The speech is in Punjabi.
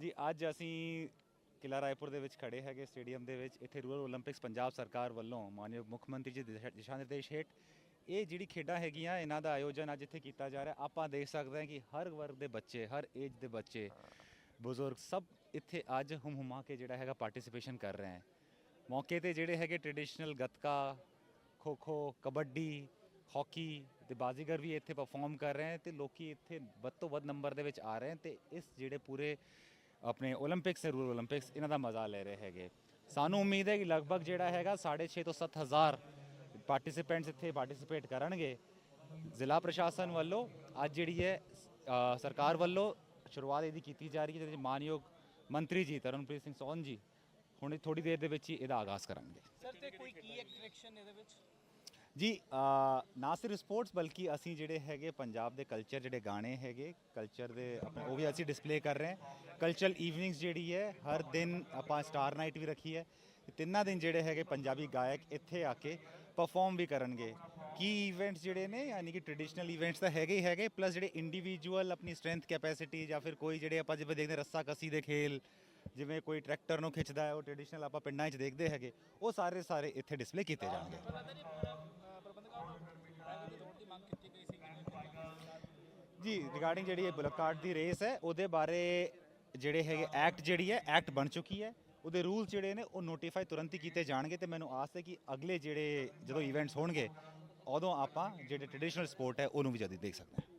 ਜੀ, ਅੱਜ ਅਸੀਂ ਕਿਲਾ ਰਾਏਪੁਰ ਦੇ ਵਿੱਚ ਖੜੇ ਹੈਗੇ, ਸਟੇਡੀਅਮ ਦੇ ਵਿੱਚ, ਇੱਥੇ ਰੂਰਲ 올림픽ਸ ਪੰਜਾਬ ਸਰਕਾਰ ਵੱਲੋਂ ਮਾਨਯੋਗ ਮੁੱਖ ਮੰਤਰੀ ਜੀ ਦੇ ਦਿਸ਼ਾ ਨਿਰਦੇਸ਼ ਹੇਠ ਇਹ ਜਿਹੜੀ ਖੇਡਾਂ ਹੈਗੀਆਂ, ਇਹਨਾਂ ਦਾ ਆਯੋਜਨ ਅੱਜ ਇੱਥੇ ਕੀਤਾ ਜਾ ਰਿਹਾ। ਆਪਾਂ ਦੇਖ ਸਕਦੇ ਹਾਂ ਕਿ ਹਰ ਵਰਗ ਦੇ ਬੱਚੇ, ਹਰ ਏਜ ਦੇ ਬੱਚੇ, ਬਜ਼ੁਰਗ ਸਭ ਇੱਥੇ ਅੱਜ ਹਮ ਹੁਮਾ ਕੇ ਜਿਹੜਾ ਹੈਗਾ ਪਾਰਟਿਸਿਪੇਸ਼ਨ ਕਰ ਰਹੇ ਹਨ ਮੌਕੇ ਤੇ ਜਿਹੜੇ ਹੈਗੇ ਟ੍ਰੈਡੀਸ਼ਨਲ ਗੱਤਕਾ ਖੋ ਖੋ ਕਬੱਡੀ ਹਾਕੀ ਦੇ ਬਾਜ਼ੀਗਰ ਵੀ ਇੱਥੇ ਪਰਫਾਰਮ ਕਰ ਰਹੇ ਹਨ ਤੇ ਲੋਕੀ ਇੱਥੇ ਵੱਧ ਤੋਂ ਵੱਧ ਨੰਬਰ ਦੇ ਵਿੱਚ ਆ ਰਹੇ ਹਨ ਤੇ ਇਸ ਜਿਹੜੇ ਪੂਰੇ ਆਪਣੇ 올림픽ਸ ਤੇ ਰੂਰ 올림픽ਸ ਇਹਨਾਂ ਦਾ ਮਜ਼ਾ ਲੈ ਰਹੇ ਹੈਗੇ। ਸਾਨੂੰ ਉਮੀਦ ਹੈ ਕਿ ਲਗਭਗ ਜਿਹੜਾ ਹੈਗਾ 6.5 ਤੋਂ 7000 ਪਾਰਟਿਸਿਪੈਂਟਸ ਇੱਥੇ ਪਾਰਟਿਸਿਪੇਟ ਕਰਨਗੇ। ਜ਼ਿਲ੍ਹਾ ਪ੍ਰਸ਼ਾਸਨ ਵੱਲੋਂ ਅੱਜ ਜਿਹੜੀ ਹੈ ਸਰਕਾਰ ਵੱਲੋਂ ਸ਼ੁਰੂਆਤ ਇਹਦੀ ਕੀਤੀ ਜਾ ਰਹੀ ਹੈ, ਜਿਹਦੇ ਮਾਨਯੋਗ ਮੰਤਰੀ ਜੀ ਤਰਨਪ੍ਰੀਤ ਸਿੰਘ ਸੋਹਣ ਜੀ ਹੁਣ ਥੋੜੀ ਦੇਰ ਦੇ ਵਿੱਚ ਹੀ ਇਹਦਾ ਆਗਾਜ਼ ਕਰਨਗੇ। ਜੀ ਨਾ ਸਿਰਫ ਸਪੋਰਟਸ ਬਲਕਿ ਅਸੀਂ ਜਿਹੜੇ ਹੈਗੇ ਪੰਜਾਬ ਦੇ ਕਲਚਰ ਜਿਹੜੇ ਗਾਣੇ ਹੈਗੇ ਕਲਚਰ ਦੇ ਆਪਣੇ ਉਹ ਵੀ ਅਸੀਂ ਡਿਸਪਲੇ ਕਰ ਰਹੇ ਹਾਂ। ਕਲਚਰਲ ਈਵਨਿੰਗਸ ਜਿਹੜੀ ਹੈ, ਹਰ ਦਿਨ ਆਪਾਂ ਸਟਾਰ ਨਾਈਟ ਵੀ ਰੱਖੀ ਹੈ। ਤਿੰਨਾਂ ਦਿਨ ਜਿਹੜੇ ਹੈਗੇ ਪੰਜਾਬੀ ਗਾਇਕ ਇੱਥੇ ਆ ਕੇ ਪਰਫਾਰਮ ਵੀ ਕਰਨਗੇ। ਕੀ ਇਵੈਂਟਸ ਜਿਹੜੇ ਨੇ, ਯਾਨੀ ਕਿ ਟ੍ਰੈਡੀਸ਼ਨਲ ਇਵੈਂਟਸ ਤਾਂ ਹੈਗੇ ਹੀ ਹੈਗੇ ਪਲੱਸ ਜਿਹੜੇ ਇੰਡੀਵਿਜੂਅਲ ਆਪਣੀ ਸਟਰੈਂਥ ਕੈਪੈਸਿਟੀ ਜਾਂ ਫਿਰ ਕੋਈ ਜਿਹੜੇ ਆਪਾਂ ਜਿਵੇਂ ਦੇਖਦੇ ਰੱਸਾ ਕਸੀ ਦੇ ਖੇਲ, ਜਿਵੇਂ ਕੋਈ ਟਰੈਕਟਰ ਨੂੰ ਖਿੱਚਦਾ ਹੈ, ਉਹ ਟ੍ਰੈਡੀਸ਼ਨਲ ਆਪਾਂ ਪਿੰਡਾਂ 'ਚ ਦੇਖਦੇ ਹੈਗੇ, ਉਹ ਸਾਰੇ ਸਾਰੇ ਇੱਥੇ ਡਿਸਪਲੇ ਕੀਤੇ ਜਾਣਗੇ ਪਤਾ ਨਹੀਂ ਪ੍ਰਬੰਧਕਾਂ ਵੱਲੋਂ ਡਰਾਈਵਰ ਦੀ ਦੌੜ ਦੀ ਮੰਗ ਕੀਤੀ ਗਈ ਸੀ ਕਿ ਜੀ ਰਿਗਾਰਡਿੰਗ ਜਿਹੜੀ ਇਹ ਬੁਲਕ ਦੀ ਰੇਸ ਹੈ, ਉਹਦੇ ਬਾਰੇ ਜਿਹੜੇ ਹੈਗੇ ਐਕਟ ਜਿਹੜੀ ਹੈ ਐਕਟ ਬਣ ਚੁੱਕੀ ਹੈ। ਉਹਦੇ ਰੂਲ ਜਿਹੜੇ ਨੇ, ਉਹ ਨੋਟੀਫਾਈ ਤੁਰੰਤ ਹੀ ਕੀਤੇ ਜਾਣਗੇ ਤੇ ਮੈਨੂੰ ਆਸ ਹੈ ਕਿ ਅਗਲੇ ਜਿਹੜੇ ਜਦੋਂ ਇਵੈਂਟਸ ਹੋਣਗੇ, ਉਦੋਂ ਆਪਾਂ ਜਿਹੜੇ ਟ੍ਰੈਡੀਸ਼ਨਲ ਸਪੋਰਟ ਹੈ, ਉਹਨੂੰ ਵੀ ਜਲਦੀ ਦੇਖ ਸਕਦੇ ਹਾਂ।